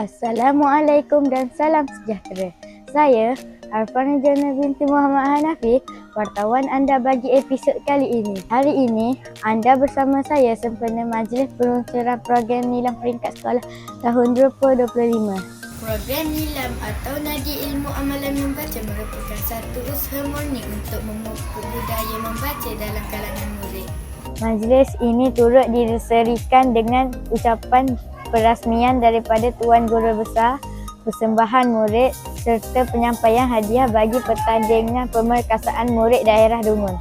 Assalamualaikum dan salam sejahtera. Saya Arfana Jana binti Muhammad Hanafi, wartawan anda bagi episod kali ini. Hari ini, anda bersama saya sempena Majlis Peluncuran Program Nilam Peringkat Sekolah tahun 2025. Program Nilam atau Nadi Ilmu Amalan Membaca merupakan satu usaha murni untuk memupuk budaya membaca dalam kalangan murid. Majlis ini turut diserikan dengan ucapan perasmian daripada Tuan Guru Besar, persembahan murid serta penyampaian hadiah bagi pertandingan pemerkasaan murid daerah Dungun.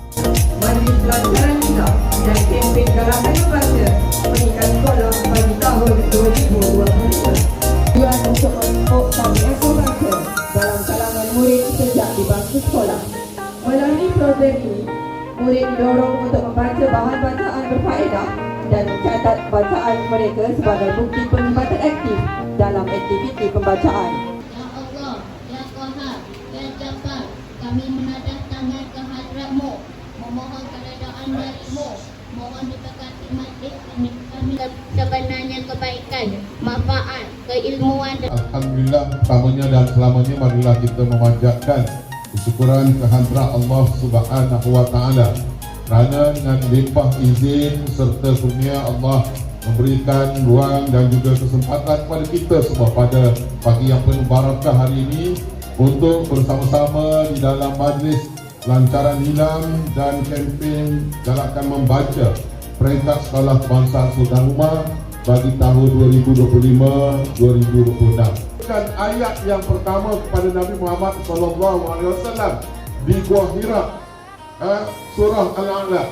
Majlis Pelajaran Kita dan kempen kalangan membaca meningkat sekolah bagi tahun 2022. Tujuan untuk memupuk tabiat membaca dalam kalangan murid sejak di bangku sekolah. Melalui program ini, murid didorong untuk membaca bahan bacaan berfaedah dan mencatat bacaan mereka sebagai bukti penglibatan aktif dalam aktiviti pembacaan. Ya Allah, Ya Qahar, Ya Jabbar, kami menadah tangan ke hadratmu, memohon keredaan darimu, mohon diberkati majlis ini kami sebenarnya kebaikan, manfaat, keilmuan dan Alhamdulillah pertamanya dan selamanya marilah kita memanjatkan kesyukuran kehadrat Allah Subhanahu wa taala kerana dengan limpah izin serta kurnia Allah memberikan ruang dan juga kesempatan kepada kita semua pada pagi yang penuh barakah hari ini untuk bersama-sama di dalam majlis lancaran hilang dan kempen galakan membaca peringkat sekolah kebangsaan Sultan Rumah bagi tahun 2025-2026. Dan ayat yang pertama kepada Nabi Muhammad wasallam di Gua Hira eh, surah Al-A'la.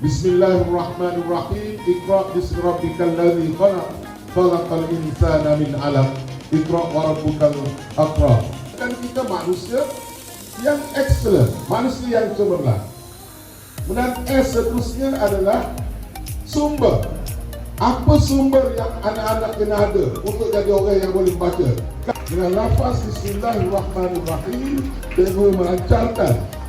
Bismillahirrahmanirrahim. Iqra bismi rabbikal ladzi khalaq. Khalaqal insana min 'alaq. Iqra wa rabbukal akram. Kan kita manusia yang excellent, manusia yang cemerlang. Kemudian S seterusnya adalah sumber. Apa sumber yang anak-anak kena ada untuk jadi orang yang boleh baca? Dengan lafaz Bismillahirrahmanirrahim Cikgu melancarkan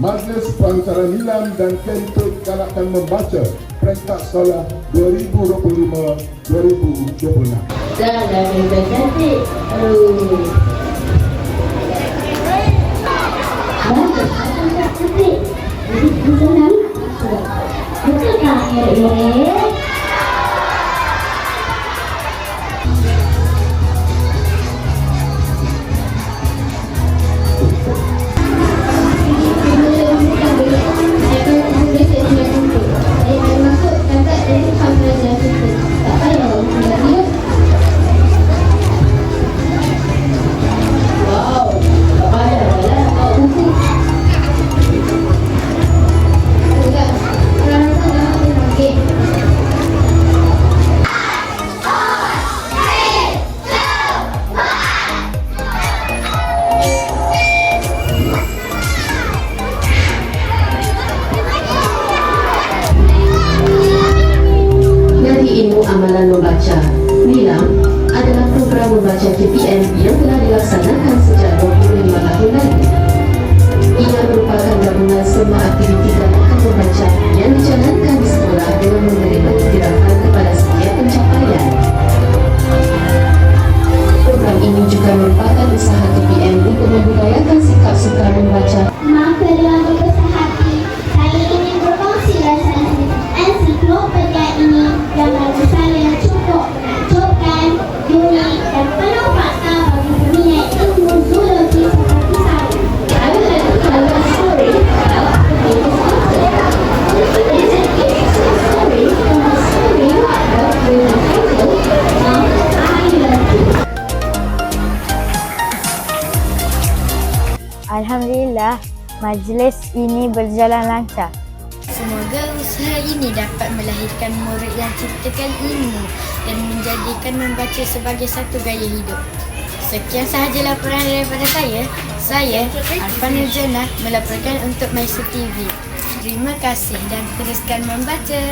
Majlis Pelancaran Nilam dan Kempen Galakan Membaca Peringkat Sekolah 2025-2026 dan yang cantik. Aduh. Bagus, cantik. Jadi senang. Betul tak, murid-murid? Wow, amalan membaca, Nilam adalah program membaca KPM yang telah dilaksanakan sejak 25 tahun lalu. Alhamdulillah, majlis ini berjalan lancar. Semoga usaha ini dapat melahirkan murid yang ciptakan ilmu dan menjadikan membaca sebagai satu gaya hidup. Sekian sahaja laporan daripada saya. Saya, Arfan Nurjana, melaporkan untuk Maestro TV. Terima kasih dan teruskan membaca.